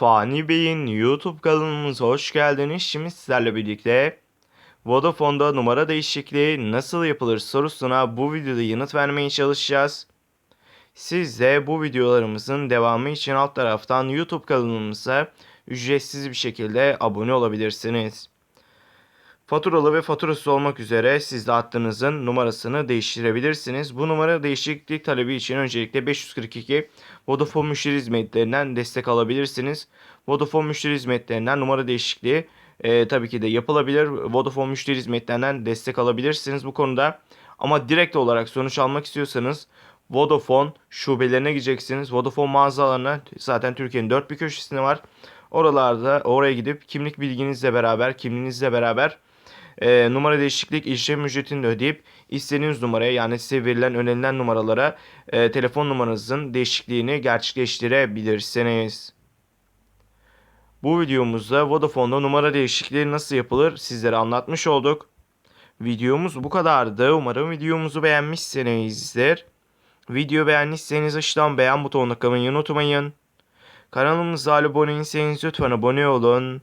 Fani Bey'in YouTube kanalımıza hoş geldiniz. Şimdi sizlerle birlikte Vodafone'da numara değişikliği nasıl yapılır sorusuna bu videoda yanıt vermeye çalışacağız. Siz de bu videolarımızın devamı için alt taraftan YouTube kanalımıza ücretsiz bir şekilde abone olabilirsiniz. Faturalı ve faturasız olmak üzere siz de hattınızın numarasını değiştirebilirsiniz. Bu numara değişiklik talebi için öncelikle 542 Vodafone müşteri hizmetlerinden destek alabilirsiniz. Vodafone müşteri hizmetlerinden numara değişikliği e, tabii ki de yapılabilir. Vodafone müşteri hizmetlerinden destek alabilirsiniz bu konuda. Ama direkt olarak sonuç almak istiyorsanız Vodafone şubelerine gideceksiniz. Vodafone mağazalarına zaten Türkiye'nin dört bir köşesinde var. Oralarda oraya gidip kimlik bilginizle beraber, kimliğinizle beraber e, numara değişiklik işlem ücretini de ödeyip istediğiniz numaraya yani size verilen önerilen numaralara e, telefon numaranızın değişikliğini gerçekleştirebilirsiniz. Bu videomuzda Vodafone'da numara değişikliği nasıl yapılır sizlere anlatmış olduk. Videomuz bu kadardı. Umarım videomuzu beğenmişsinizdir. Video beğendiyseniz aşağıdan beğen butonuna kılmayı unutmayın. Kanalımıza abone değilseniz lütfen abone olun.